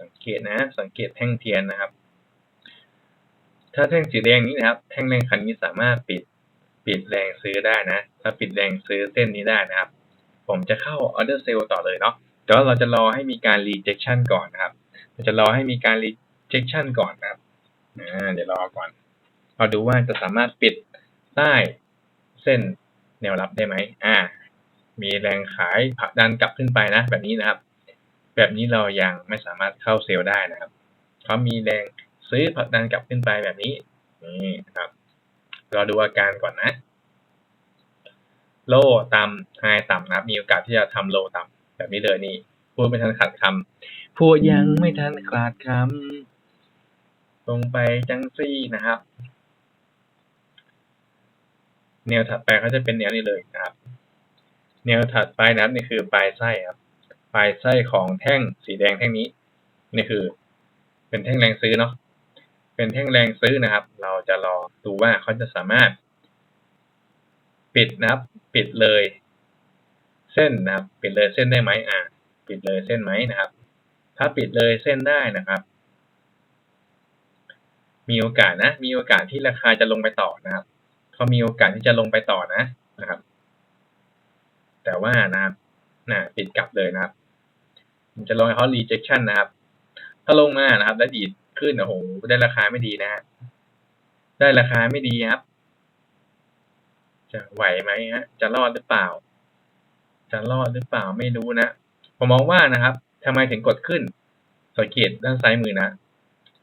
สังเกตนะสังเกตแท่งเทียนนะครับ ถ้าแท่งสีแดงนี้นะครับ แท่งแรงขันนี้สามารถปิดปิดแรงซื้อได้นะ ถ้าปิดแรงซื้อเส้นนี้ได้นะครับ ผมจะเข้า order sell ต่อเลยเนาะแต่ว่าเราจะรอให้มีการ rejection ก่อนนะครับเราจะรอให้มีการ rejection ก่อนนะครับเดี๋ยวรอก่อนเราดูว่าจะสามารถปิดใต้เส้นแนวรับได้ไหมอ่า มีแรงขายผลักดันกลับขึ้นไปนะ แบบนี้นะครับ แบบนี้เรายังไม่สามารถเข้าเซลล์ได้นะครับเขามีแรงซื้อผลักดันกลับขึ้นไปแบบนี้นี่นะครับรอดูอาการก่อนนะ โลต่ำไฮต่ำนะครับมีโอกาสที่จะทำโลต่ำแบบนี้เลยนี่พูดไม่ทันขาดคำพูดยังไม่ทันขาดคำลงไปจังซี่นะครับ แนวถัดไปเขาจะเป็นแนวนี้เลยนะครับ แนวถัดไปนะครับนี่คือปลายไส้ครับ ลายไส้ของแท่งสีแดงแท่งนี้ นี่คือ เป็นแท่งแรงซื้อเนาะเป็นแท่งแรงซื้อนะครับ เราจะรอดูว่าเขาจะสามารถ ปิดนะครับ ปิดเลย เส้นนะครับ ปิดเลยเส้นได้ไหมอ่าปิดเลยเส้นไหมนะครับ ถ้าปิดเลยเส้นได้นะครับ มีโอกาสนะ มีโอกาสที่ราคาจะลงไปต่อนะครับเขามีโอกาสที่จะลงไปต่อนะนะครับ แต่ว่านะครับนะปิดกลับเลยนะครับ ผมจะลงให้เขา rejection นะครับ ถ้าลงมานะครับแล้วดีดขึ้นโอ้โหได้ราคาไม่ดีนะฮะได้ราคาไม่ดีครับ จะไหวไหมฮะ จะรอดหรือเปล่า จะรอดหรือเปล่าไม่รู้นะ ผมมองว่านะครับทำไมถึงกดขึ้น สังเกตด้านซ้ายมือนะ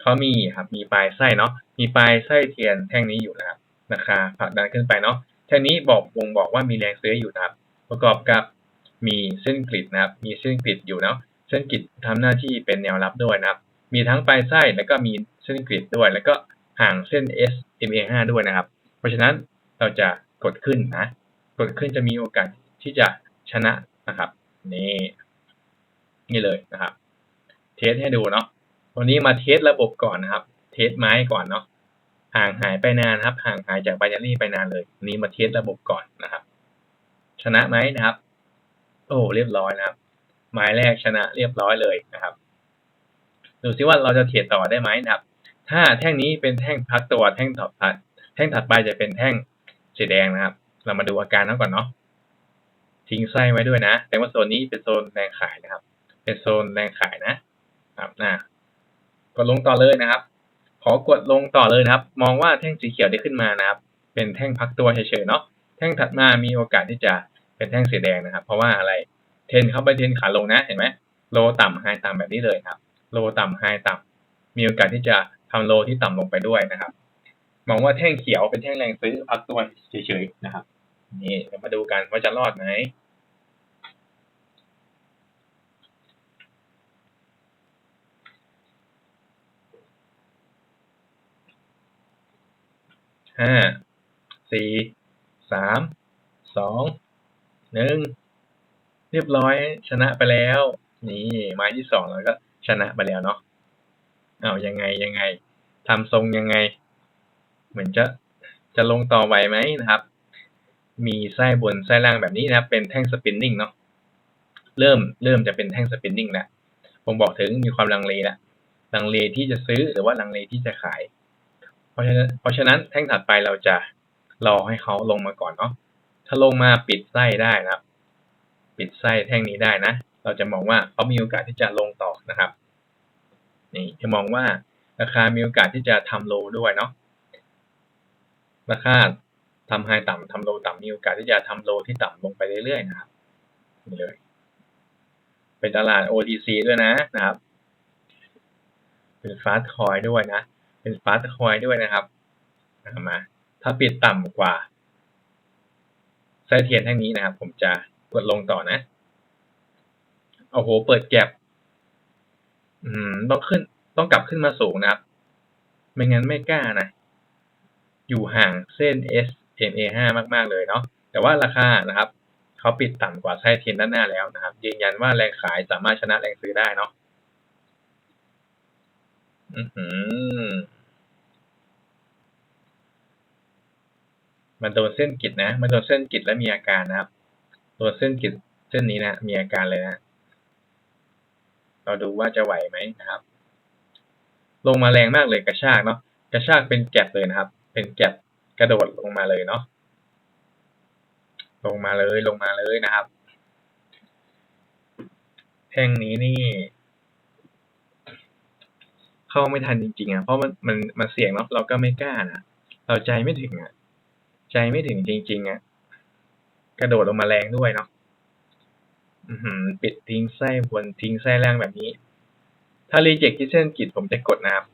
เขามีครับ มีปลายไส้เนาะ มีปลายไส้เทียนแท่งนี้อยู่นะครับ ราคาผลักดันขึ้นไปเนาะ แท่งนี้บอกวงบอกว่ามีแรงซื้ออยู่นะครับ ประกอบกับมีเส้นกริดนะครับ มีเส้นกริดอยู่เนาะ เส้นกริดทำหน้าที่เป็นแนวรับด้วยนะครับ มีทั้งปลายไส้แล้วก็มีเส้นกริดด้วย แล้วก็ห่างเส้น SMA5 ด้วยนะครับ เพราะฉะนั้นเราจะกดขึ้นนะ กดขึ้นจะมีโอกาสที่จะชนะนะครับ นี่นี่เลยนะครับ เทสให้ดูเนาะวันนี้มาเทสระบบก่อนนะครับ เทสไม้ก่อนเนาะห่างหายไปนานครับ ห่างหายจากไบนารี่ไปนานเลยนนี้มาเทสระบบก่อนนะครับ ชนะไหมนะครับ โอ้เรียบร้อยนะครับ หมายแรกชนะเรียบร้อยเลยนะครับดูซิว่าเราจะเทรดต่อได้ไหมนะครับ ถ้าแท่งนี้เป็นแท่งพักตัวแท่งถัดไปแท่งถัดไปจะเป็นแท่งสีแดงนะครับ เรามาดูอาการนั้นก่อนเนาะทิ้งไส้ไว้ด้วยนะ แต่ว่าโซนนี้เป็นโซนแรงขายนะครับ เป็นโซนแรงขายนะครับนะกดลงต่อเลยนะครับ ขอกดลงต่อเลยนะครับ มองว่าแท่งสีเขียวได้ขึ้นมานะครับ เป็นแท่งพักตัวเฉยๆเนาะแท่งถัดมามีโอกาสที่จะเป็นแท่งสีแดงนะครับ เพราะว่าอะไร เทรนเข้าไปเทรนขาลงนะเห็นไหมโลต่ำไฮต่ำแบบนี้เลยครับ โลต่ำไฮต่ำมีโอกาสที่จะทำโลที่ต่ำลงไปด้วยนะครับ มองว่าแท่งเขียวเป็นแท่งแรงซื้อพักตัวเฉยๆนะครับนี่เดี๋ยวมาดูกันว่าจะรอดไหมห้าสี่สามสองหนึ่ง เรียบร้อยชนะไปแล้ว นี่ไม้ที่สองแล้วก็ชนะไปแล้วเนาะเอายังไงยังไงทำทรงยังไง เหมือนจะจะลงต่อไหวไหมนะครับ มีไส้บนไส้ล่างแบบนี้นะครับ เป็นแท่งสปินนิ่งเนาะเริ่มเริ่มจะเป็นแท่งสปินนิ่งแล้วผมบอกถึงมีความลังเลแล้วลังเลที่จะซื้อหรือว่าลังเลที่จะขาย เพราะฉะนั้นเพราะฉะนั้นแท่งถัดไปเราจะรอให้เขาลงมาก่อนเนาะถ้าลงมาปิดไส้ได้นะครับ ปิดไส้แท่งนี้ได้นะ เราจะมองว่าเขามีโอกาสที่จะลงต่อนะครับนี่จะมองว่าราคามีโอกาสที่จะทำโลด้วยเนาะราคาทำไฮต่ำทำโลต่ำมีโอกาสที่จะทำโลที่ต่ำลงไปเรื่อยๆนะครับนี่เลยเป็นตลาด OTC ด้วยนะนะครับ เป็นฟาสคอยด้วยนะ เป็นฟาสคอยด้วยนะครับมาถ้าปิดต่ำกว่าไส้เทียนแท่งนี้นะครับ ผมจะ กดลงต่อนะโอ้โห เปิดแก็บอืมต้องขึ้น ต้องกลับขึ้นมาสูงนะครับ ไม่งั้นไม่กล้านะ อยู่ห่างเส้น SMA5 มากๆเลยเนาะ แต่ว่าราคานะครับ เขาปิดต่ำกว่าไส้เทียนด้านหน้าแล้วนะครับ ยืนยันว่าแรงขายสามารถชนะแรงซื้อได้เนาะอือมันโดนเส้นกิดนะ มันโดนเส้นกิดแล้วมีอาการนะครับ โดนเส้นกิดเส้นนี้นะมีอาการเลยนะ เราดูว่าจะไหวไหมนะครับ ลงมาแรงมากเลยกระชากเนาะกระชากเป็นแก็บเลยนะครับ เป็นแก็บกระโดดลงมาเลยเนาะลงมาเลยลงมาเลยนะครับ แท่งนี้นี่ เข้าไม่ทันจริงๆอะเพราะมันมันมันเสี่ยงเนาะเราก็ไม่กล้านะเราใจไม่ถึงอะ ใจไม่ถึงจริง ๆอะ กระโดดลงมาแรงด้วยเนาะปิดทิ้งไส้บนทิ้งไส้ล่างแบบนี้ ถ้ารีเจ็คที่เส้นกิดผมจะกดนะครับ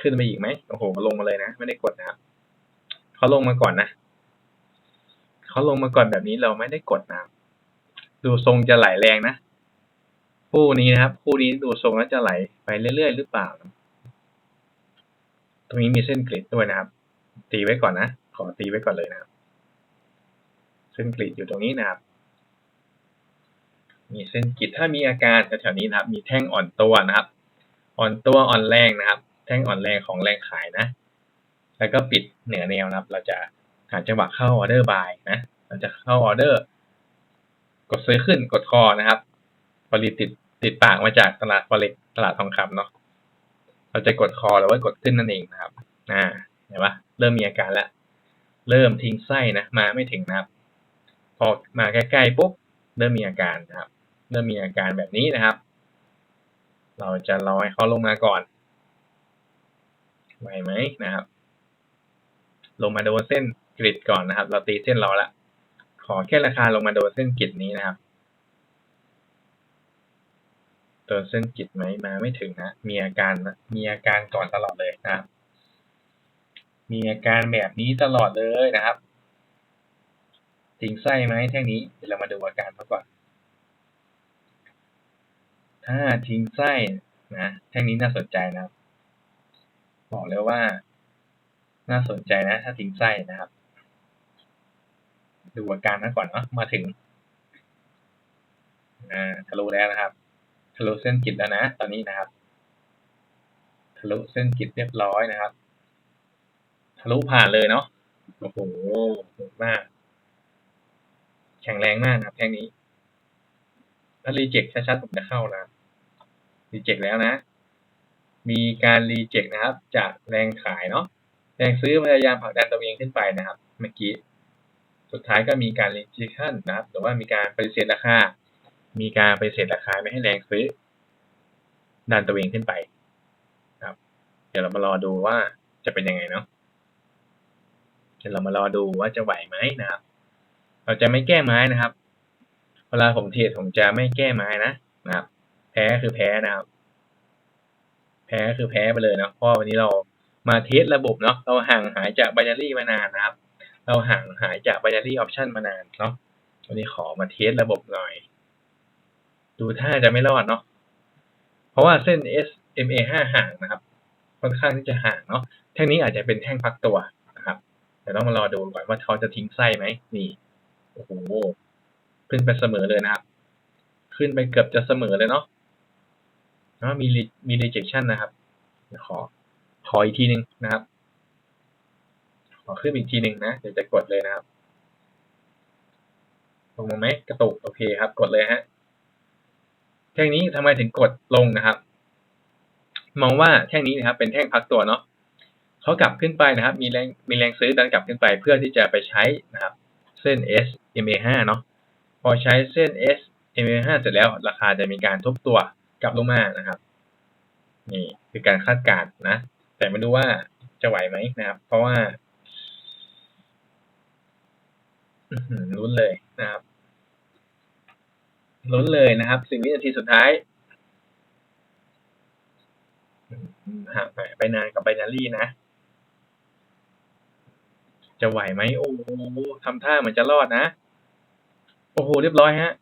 ขึ้นไปอีกไหมโอ้โห ลงมาเลยนะ ไม่ได้กดนะครับเขาลงมาก่อนนะเขาลงมาก่อนแบบนี้เราไม่ได้กดนะครับดูทรงจะไหลแรงนะคู่นี้นะครับคู่นี้ดูทรงแล้วจะไหลไปเรื่อยๆหรือเปล่า ตรงนี้มีเส้นกริดด้วยนะครับ ตีไว้ก่อนนะ ขอตีไว้ก่อนเลยนะครับเส้นกริดอยู่ตรงนี้นะครับ มีเส้นกริดถ้ามีอาการแถวๆนี้นะครับ มีแท่งอ่อนตัวนะครับ อ่อนตัวอ่อนแรงนะครับ แท่งอ่อนแรงของแรงขายนะ แล้วก็ปิดเหนือแนวนะครับ เราจะหาจังหวะเข้าออเดอร์บายนะ เราจะเข้าออเดอร์ กดซื้อขึ้นกดคอนะครับผลิตติดติดปากมาจากตลาดฟอเร็กตลาดทองคำเนาะ เราจะกดคอหรือว่ากดขึ้นนั่นเองนะครับ อ่า เห็นปะเริ่มมีอาการแล้ว เริ่มทิ้งไส้นะมาไม่ถึงนะครับ พอมาใกล้ๆปุ๊บเริ่มมีอาการนะครับ เริ่มมีอาการแบบนี้นะครับ เราจะรอให้เขาลงมาก่อนไหวไหมนะครับ ลงมาโดนเส้นกริดก่อนนะครับ เราตีเส้นเราละขอแค่ราคาลงมาโดนเส้นกริดนี้นะครับโดนเส้นกริดไหมมาไม่ถึงนะมีอาการมีอาการก่อนตลอดเลยนะครับ มีอาการแบบนี้ตลอดเลยนะครับทิ้งไส้ไหมแท่งนี้เดี๋ยวเรามาดูอาการเขาก่อน ถ้าทิ้งไส้นะแท่งนี้น่าสนใจนะครับ บอกเลยว่า น่าสนใจนะ ถ้าทิ้งไส้นะครับ ดูอาการนะก่อนเนาะมาถึงทะลุแล้วนะครับทะลุเส้นกิดแล้วนะ ตอนนี้นะครับทะลุเส้นกิดเรียบร้อยนะครับ ทะลุผ่านเลยเนาะโอ้โหโหดมาก แข็งแรงมากนะครับแท่งนี้ ถ้ารีเจ็คชัดๆผมจะเข้านะรีเจ็คแล้วนะ มีการรีเจ็คนะครับ จากแรงขายเนาะแรงซื้อพยายามผลักดันตัวเองขึ้นไปนะครับ เมื่อกี้สุดท้ายก็มีการรีเจ็คชั่นนะครับ หรือว่ามีการปฏิเสธราคา มีการปฏิเสธราคาไม่ให้แรงซื้อ ดันตัวเองขึ้นไปครับ เดี๋ยวเรามารอดูว่าจะเป็นยังไงเนาะ เดี๋ยวเรามารอดูว่าจะไหวไหมนะครับ เราจะไม่แก้ไม้นะครับ เวลาผมเทรดผมจะไม่แก้ไม้นะนะครับ แพ้คือแพ้นะครับ แพ้คือแพ้ไปเลยนะเพราะวันนี้เรามาเทสระบบเนาะเราห่างหายจาก binary มานานนะครับ เราห่างหายจาก binary option มานานเนาะวันนี้ขอมาเทสระบบหน่อย ดูท่าจะไม่รอดเนาะเพราะว่าเส้น SMA 5ห่างนะครับค่อนข้างที่จะห่างเนาะแท่งนี้อาจจะเป็นแท่งพักตัว นะครับเดี๋ยวต้องมารอดูก่อนว่าเขาจะทิ้งไส้ไหมนี่โอ้โหขึ้นไปเสมอเลยนะครับ ขึ้นไปเกือบจะเสมอเลยเนาะแล้วมีมี rejection นะครับ ขอขออีกทีหนึ่งนะครับ ขอขึ้นอีกทีหนึ่งนะ เดี๋ยวจะกดเลยนะครับลงมาไหมกระตุกโอเคครับ กดเลยฮะแท่งนี้ทำไมถึงกดลงนะครับ มองว่าแท่งนี้นะครับ เป็นแท่งพักตัวเนาะ เขากลับขึ้นไปนะครับ มีแรงมีแรงซื้อดันกลับขึ้นไปเพื่อที่จะไปใช้นะครับ เส้น S MA5 เนาะพอใช้เส้น S MA5 เสร็จแล้ว ราคาจะมีการทบตัวกลับลงมานะครับ นี่คือการคาดการณ์นะ แต่ไม่รู้ว่าจะไหวไหมนะครับ เพราะว่าลุ้นเลยนะครับลุ้นเลยนะครับสิ่งวินาทีสุดท้ายห่างไปนานกับไบนารี่นะ จะไหวไหมโอ้โหทำท่าเหมือนจะรอดนะ โอ้โห เรียบร้อยฮะ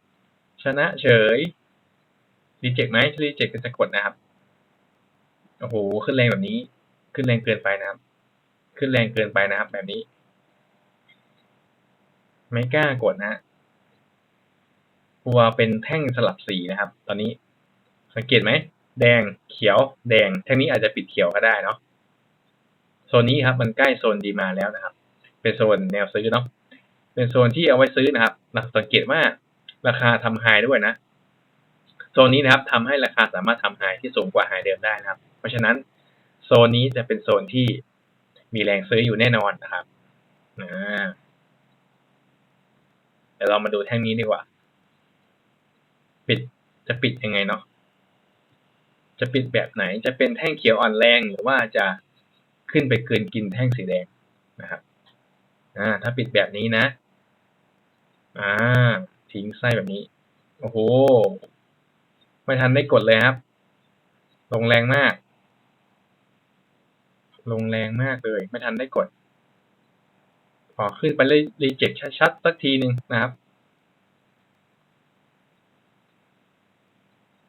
ชนะเฉยรีเจ็คไหมถ้ารีเจ็คก็จะกดนะครับ โอ้โห ขึ้นแรงแบบนี้ ขึ้นแรงเกินไปนะครับ ขึ้นแรงเกินไปนะครับ แบบนี้ ไม่กล้ากดนะกลัวเป็นแท่งสลับสีนะครับ ตอนนี้ สังเกตไหม แดง เขียว แดง แท่งนี้อาจจะปิดเขียวก็ได้เนาะ โซนนี้ครับ มันใกล้โซนดีมาแล้วนะครับ เป็นโซนแนวซื้อเนาะเป็นโซนที่เอาไว้ซื้อนะครับสังเกตว่าราคาทำไฮด้วยนะโซนนี้นะครับทำให้ราคาสามารถทำไฮที่สูงกว่าไฮเดิมได้นะครับ เพราะฉะนั้นโซนนี้จะเป็นโซนที่มีแรงซื้ออยู่แน่นอนนะครับเดี๋ยวเรามาดูแท่งนี้ดีกว่า ปิดจะปิดยังไงเนาะจะปิดแบบไหนจะเป็นแท่งเขียวอ่อนแรงหรือว่าจะขึ้นไปเกินกินแท่งสีแดงนะครับ อ่า ถ้าปิดแบบนี้นะ อ่า ทิ้งไส้แบบนี้ โอ้โห ไม่ทันได้กดเลยครับ ลงแรงมาก ลงแรงมากเลย ไม่ทันได้กดพอขึ้นไปเลยรีเจ็คชัดๆสักทีหนึ่งนะครับ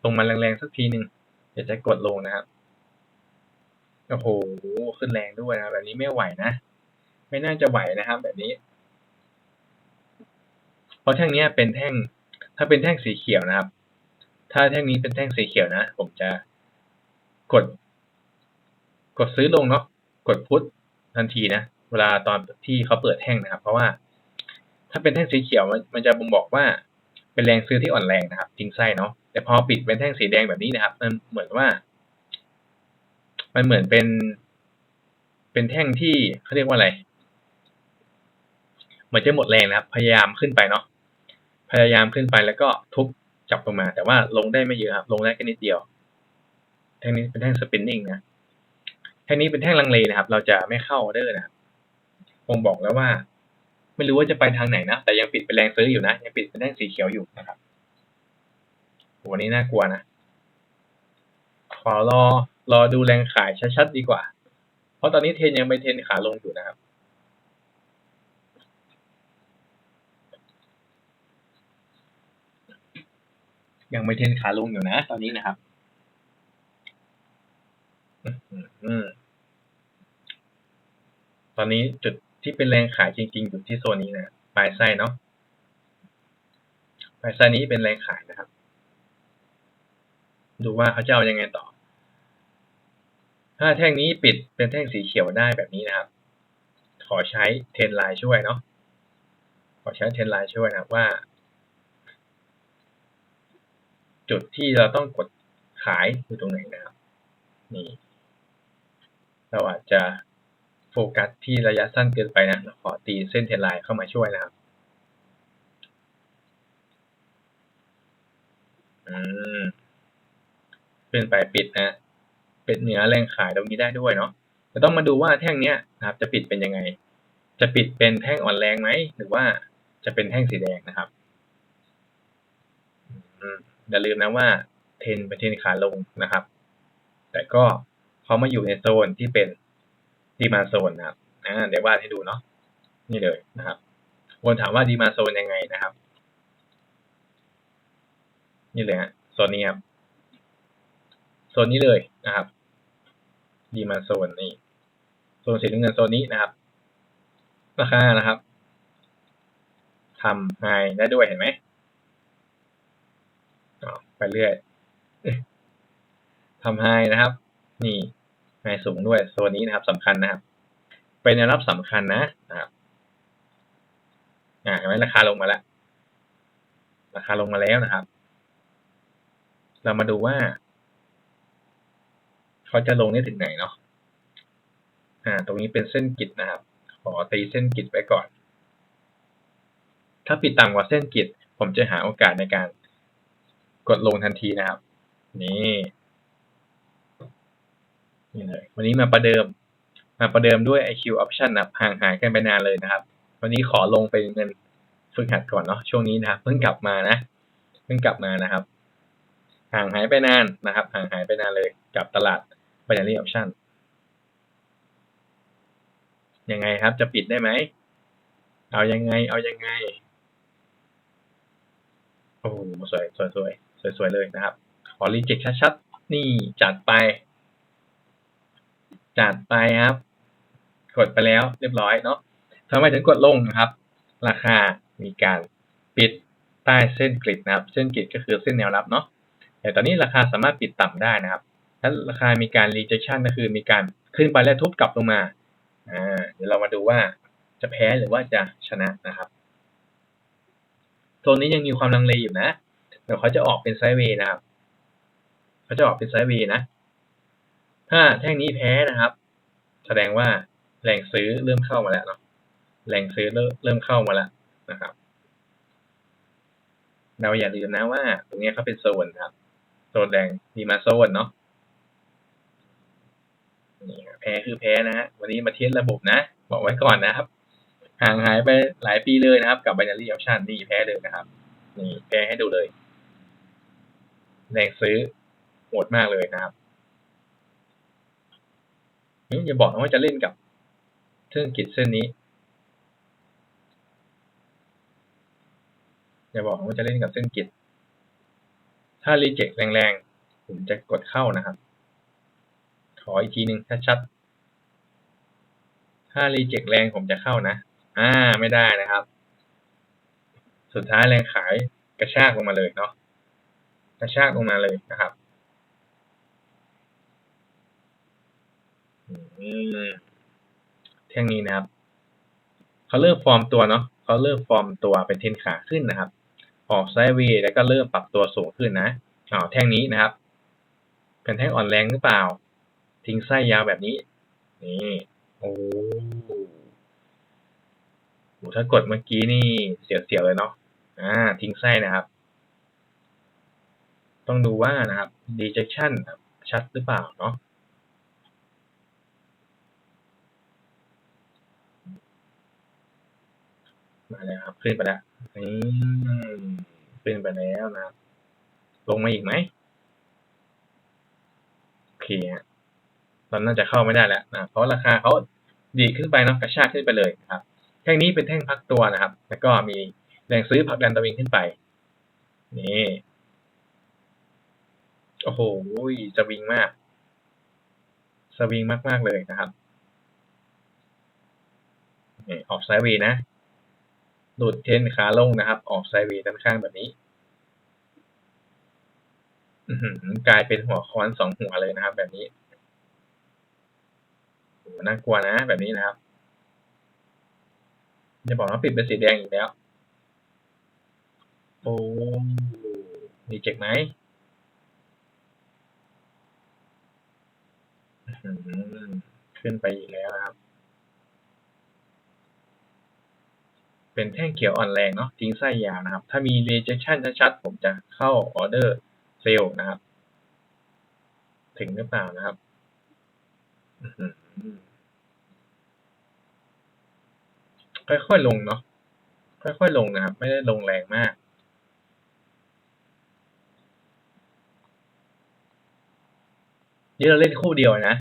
ลงมาแรงๆสักทีหนึ่งเดี๋ยวจะกดลงนะครับ โอ้โห ขึ้นแรงด้วยนะแบบนี้ไม่ไหวนะ ไม่น่าจะไหวนะครับ แบบนี้ เพราะแท่งนี้เป็นแท่ง ถ้าเป็นแท่งสีเขียวนะครับ ถ้าแท่งนี้เป็นแท่งสีเขียวนะ ผมจะกด กดซื้อลงเนาะ กดพุททันทีนะ เวลาตอนที่เขาเปิดแท่งนะครับ เพราะว่า ถ้าเป็นแท่งสีเขียวมันจะบ่งบอกว่าเป็นแรงซื้อที่อ่อนแรงนะครับทิ้งไส้เนาะ แต่พอปิดเป็นแท่งสีแดงแบบนี้นะครับ มันเหมือนว่า มันเหมือนเป็น เป็นแท่งที่เขาเรียกว่าอะไร เหมือนจะหมดแรงนะครับ พยายามขึ้นไปเนาะพยายามขึ้นไปแล้วก็ทุบจับลงมา แต่ว่าลงได้ไม่เยอะครับ ลงได้แค่นิดเดียว แท่งนี้เป็นแท่งสปินนิ่งนะแท่งนี้เป็นแท่งลังเลนะครับ เราจะไม่เข้าออเดอร์นะครับผมบอกแล้วว่า ไม่รู้ว่าจะไปทางไหนนะ แต่ยังปิดเป็นแรงซื้ออยู่นะ ยังปิดเป็นแท่งสีเขียวอยู่นะครับวันนี้น่ากลัวนะ ขอรอรอดูแรงขายชัดๆดีกว่า เพราะตอนนี้เทนยังไปเทนขาลงอยู่นะครับ ยังไม่เทนขาลงอยู่นะ ตอนนี้นะครับตอนนี้จุดที่เป็นแรงขายจริง ๆ อยู่ที่โซนนี้นะปลายไส้เนาะปลายไส้นี้เป็นแรงขายนะครับ ดูว่าเขาจะเอายังไงต่อ ถ้าแท่งนี้ปิดเป็นแท่งสีเขียวได้แบบนี้นะครับ ขอใช้เทรนไลน์ช่วยเนาะขอใช้เทรนไลน์ช่วยนะว่า จุดที่เราต้องกดขายอยู่ตรงไหนนะครับนี่เราอาจจะโฟกัสที่ระยะสั้นเกินไปนะขอตีเส้นเทรนไลน์เข้ามาช่วยนะครับอืมขึ้นไปปิดนะ เป็นเหนือแรงขายตรงนี้ได้ด้วยเนาะแต่ต้องมาดูว่าแท่งเนี้ยนะครับ จะปิดเป็นยังไง จะปิดเป็นแท่งอ่อนแรงไหมหรือว่าจะเป็นแท่งสีแดงนะครับ อืม อย่าลืมนะว่าเทนเป็นเทนขาลงนะครับ แต่ก็เขามาอยู่ในโซนที่เป็นดีมาโซนนะครับอ่าเดี๋ยววาดให้ดูเนาะนี่เลยนะครับวนถามว่าดีมาโซนยังไงนะครับ นี่เลยฮะโซนนี้ครับโซนนี้เลยนะครับดีมาโซนนี่โซนสีน้ำเงินโซนนี้นะครับราคานะครับทำไฮได้ด้วยเห็นไหม ไปเรื่อยทำไฮนะครับ นี่ไฮสูงด้วยโซนนี้นะครับสำคัญนะครับ เป็นแนวรับสำคัญนะนะครับอ่าเห็นไหมราคาลงมาแล้ว ราคาลงมาแล้วนะครับ เรามาดูว่า เขาจะลงได้ถึงไหนเนาะอ่า ตรงนี้เป็นเส้นกิดนะครับ ขอตีเส้นกิดไว้ก่อน ถ้าปิดต่ำกว่าเส้นกิดผมจะหาโอกาสในการ กดลงทันทีนะครับ นี่นี่เลยวันนี้มาประเดิม มาประเดิมด้วย IQ option นะห่างหายกันไปนานเลยนะครับ วันนี้ขอลงเป็นเงินฝึกหัดก่อนเนาะช่วงนี้นะครับเพิ่งกลับมานะเพิ่งกลับมานะครับ ห่างหายไปนานนะครับ ห่างหายไปนานเลยกับตลาด binary option ยังไงครับจะปิดได้ไหม เอายังไง เอายังไง โอ้โหสวยสวยสวย สวยๆเลยนะครับ ขอรีเจ็คชัดๆ นี่จัดไป จัดไปครับ กดไปแล้วเรียบร้อยเนาะทำไมถึงกดลงนะครับ ราคามีการปิดใต้เส้นกริดนะครับ เส้นกริดก็คือเส้นแนวรับเนาะแต่ตอนนี้ราคาสามารถปิดต่ำได้นะครับถ้าราคามีการ rejection ก็คือมีการขึ้นไปแล้วทุบกลับลงมาอ่าเดี๋ยวเรามาดูว่าจะแพ้หรือว่าจะชนะนะครับโซนนี้ยังมีความลังเลอยู่นะ เดี๋ยวเขาจะออกเป็นไซด์เวย์นะครับเขาจะออกเป็นไซด์เวย์นะ ถ้าแท่งนี้แพ้นะครับ แสดงว่าแรงซื้อเริ่มเข้ามาแล้วเนาะแรงซื้อเริ่มเข้ามาแล้วนะครับเราอย่าลืมนะว่า ตรงนี้เขาเป็นโซนครับโซนแดงดีมาโซนเนาะนี่ครับแพ้คือแพ้นะฮะวันนี้มาเทียบระบบนะ บอกไว้ก่อนนะครับ ห่างหายไปหลายปีเลยนะครับ กับ binary option นี่แพ้เลยนะครับ นี่แพ้ให้ดูเลย แรงซื้อโหดมากเลยนะครับนี่อย่าบอกนะว่าจะเล่นกับเส้นกิจเส้นนี้อย่าบอกนะว่าจะเล่นกับเส้นกิจ ถ้ารีเจ็คแรงๆ ผมจะกดเข้านะครับ ขออีกทีหนึ่งชัดๆ ถ้ารีเจ็คแรงผมจะเข้านะ อ่าไม่ได้นะครับ สุดท้ายแรงขายกระชากลงมาเลยเนาะ กระชากลงมาเลยนะครับแท่งนี้นะครับเขาเริ่มฟอร์มตัวเนาะเขาเริ่มฟอร์มตัวเป็นเทนขาขึ้นนะครับ ออกไซด์เวย์แล้วก็เริ่มปรับตัวสูงขึ้นนะอ๋อแท่งนี้นะครับ เป็นแท่งอ่อนแรงหรือเปล่า ทิ้งไส้ยาวแบบนี้ นี่โอ้โหถ้ากดเมื่อกี้นี่เสียวๆเลยเนาะอ่าทิ้งไส้นะครับ ต้องดูว่านะครับ dejection ชัดหรือเปล่าเนาะมาแล้วครับ ขึ้นไปแล้วนี่ขึ้นไปแล้วนะครับ ลงมาอีกไหมโอเคฮะตอนน่าจะเข้าไม่ได้แล้วนะเพราะราคาเขาดีขึ้นไปเนาะกระชากขึ้นไปเลยนะครับ แท่งนี้เป็นแท่งพักตัวนะครับ แล้วก็มีแรงซื้อผักดันตัวเองขึ้นไป นี่ โอ้โหสวิงมาก สวิงมาก ๆ เลยนะครับนี่ออกไซด์เวย์นะหลุดเทนขาลงนะครับ ออกไซด์เวย์ด้านข้างแบบนี้กลายเป็นหัวค้อนสองหัวเลยนะครับ แบบนี้น่ากลัวนะ แบบนี้นะครับจะบอกว่าปิดเป็นสีแดงอีกแล้ว โอ้มีเจ็กไหมอื้อหือ ขึ้นไปอีกแล้วครับ เป็นแท่งเขียวอ่อนแรงเนาะทิ้งไส้ยาวนะครับ ถ้ามี rejection ชัดๆ ผมจะเข้าออเดอร์เซลนะครับ ถึงหรือเปล่านะครับค่อยๆลงเนาะค่อยๆลงนะครับ ไม่ได้ลงแรงมากนี่เราเล่นคู่เดียวนะ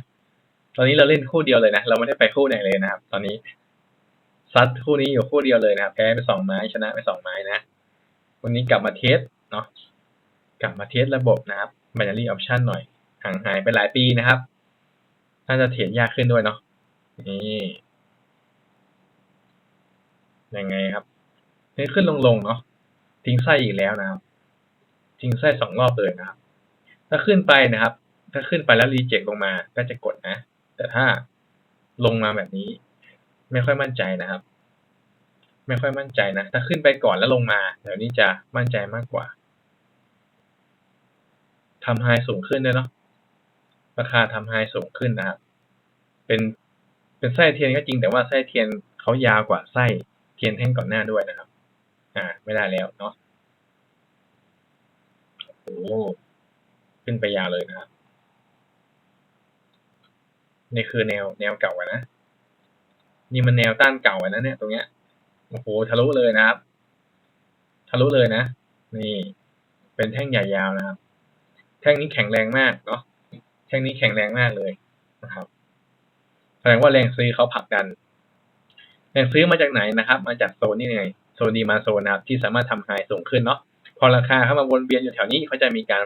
ตอนนี้เราเล่นคู่เดียวเลยนะ เราไม่ได้ไปคู่ไหนเลยนะครับ ตอนนี้ซัดคู่นี้อยู่คู่เดียวเลยนะครับแพ้ไปสองไม้ชนะไปสองไม้นะ วันนี้กลับมาเทสเนาะกลับมาเทสระบบนะครับ binary option หน่อยห่างหายไปหลายปีนะครับน่าจะเทรดยากขึ้นด้วยเนาะนี่ยังไงครับนี่ขึ้นลงลงเนาะทิ้งไส้อีกแล้วนะครับทิ้งไส้สองรอบเลยนะครับ ถ้าขึ้นไปนะครับ ถ้าขึ้นไปแล้วรีเจ็คลงมาก็จะกดนะ แต่ถ้าลงมาแบบนี้ ไม่ค่อยมั่นใจนะครับ ไม่ค่อยมั่นใจนะ ถ้าขึ้นไปก่อนแล้วลงมาเดี๋ยวนี้จะมั่นใจมากกว่าทำไฮสูงขึ้นด้วยเนาะราคาทำไฮสูงขึ้นนะครับ เป็นเป็นไส้เทียนก็จริงแต่ว่าไส้เทียนเขายาวกว่าไส้เทียนแท่งก่อนหน้าด้วยนะครับ อ่า ไม่ได้แล้วเนาะโอ้ขึ้นไปยาวเลยนะครับ นี่คือแนวแนวเก่าอะนะ นี่มันแนวต้านเก่าอะนะเนี่ยตรงเนี้ยโอ้โหทะลุเลยนะครับ ทะลุเลยนะ นี่ เป็นแท่งใหญ่ยาวนะครับ แท่งนี้แข็งแรงมากเนาะแท่งนี้แข็งแรงมากเลยนะครับ แสดงว่าแรงซื้อเขาผลักดัน แรงซื้อมาจากไหนนะครับ มาจากโซนนี่ไงโซนดีมาโซนนะครับที่สามารถทำไฮสูงขึ้นเนาะพอราคาเข้ามาวนเวียนอยู่แถวนี้เขาจะมีการ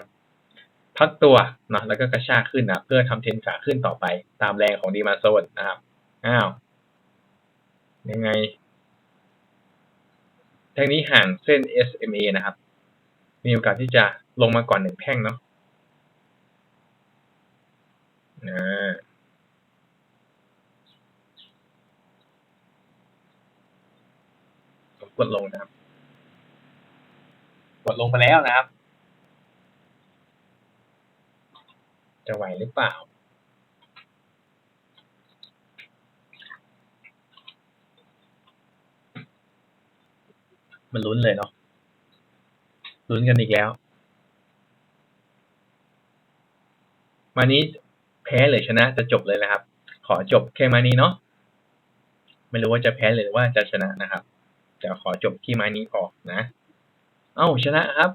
พักตัวเนาะแล้วก็กระชากขึ้นนะเพื่อทำเทนขาขึ้นต่อไปตามแรงของดีมาโซนนะครับอ้าวยังไงแท่งนี้ห่างเส้น SMA นะครับ มีโอกาสที่จะลงมาก่อนหนึ่งแท่งเนาะนะกดลงนะครับ กดลงไปแล้วนะครับ จะไหวหรือเปล่า มันลุ้นเลยเนาะลุ้นกันอีกแล้ว มานี้แพ้หรือชนะจะจบเลยนะครับ ขอจบแค่มานี้เนาะไม่รู้ว่าจะแพ้หรือว่าจะชนะนะครับ จะขอจบที่ม้นี้ก่อนนะ เอ้าชนะครับ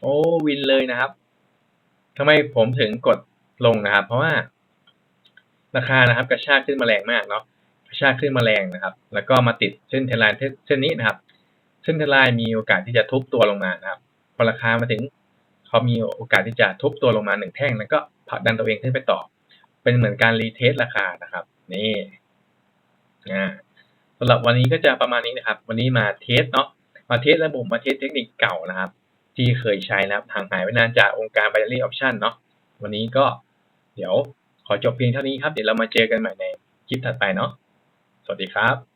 โอ้วินเลยนะครับทำไมผมถึงกด ลงนะครับ เพราะว่า ราคานะครับ กระชากขึ้นมาแรงมากเนาะกระชากขึ้นมาแรงนะครับ แล้วก็มาติดเส้นเทรนไลน์เส้นนี้นะครับเส้นเทรนไลน์มีโอกาสที่จะทุบตัวลงมานะครับพอราคามาถึงเขามีโอกาสที่จะทุบตัวลงมาหนึ่งแท่ง แล้วก็ผลักดันตัวเองขึ้นไปต่อ เป็นเหมือนการรีเทสราคานะครับ นี่อ่าสำหรับวันนี้ก็จะประมาณนี้นะครับ วันนี้มาเทสเนาะมาเทสระบบมาเทสเทคนิคเก่านะครับ ที่เคยใช้นะครับห่างหายไปนานจากองค์การ binary option เนาะวันนี้ก็ เดี๋ยวขอจบเพียงเท่านี้ครับ เดี๋ยวเรามาเจอกันใหม่ในคลิปถัดไปเนาะ สวัสดีครับ